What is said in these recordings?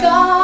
God.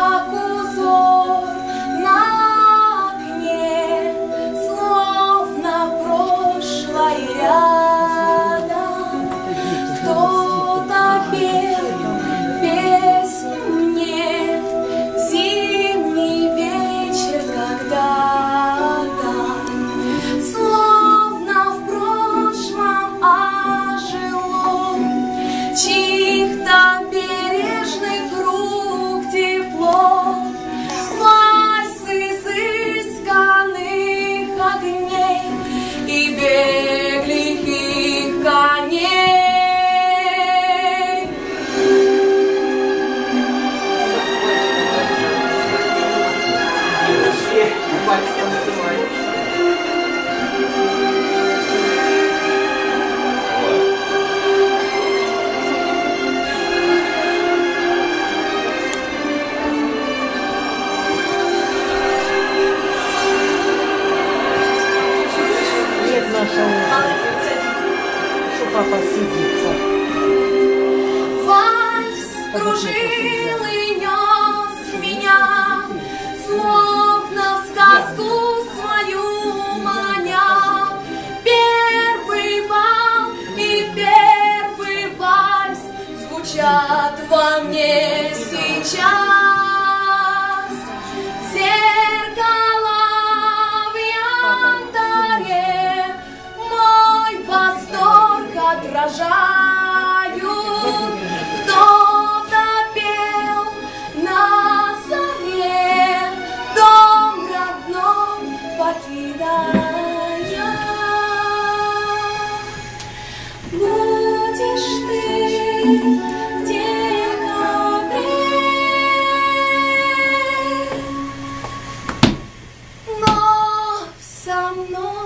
Наша что папа сидится. Вальс кружил и нес меня, словно звучат во мне сейчас. Зеркала в янтаре мой восторг отражают. Кто-то пел на заре дом родной покидая. Будешь ты со мной.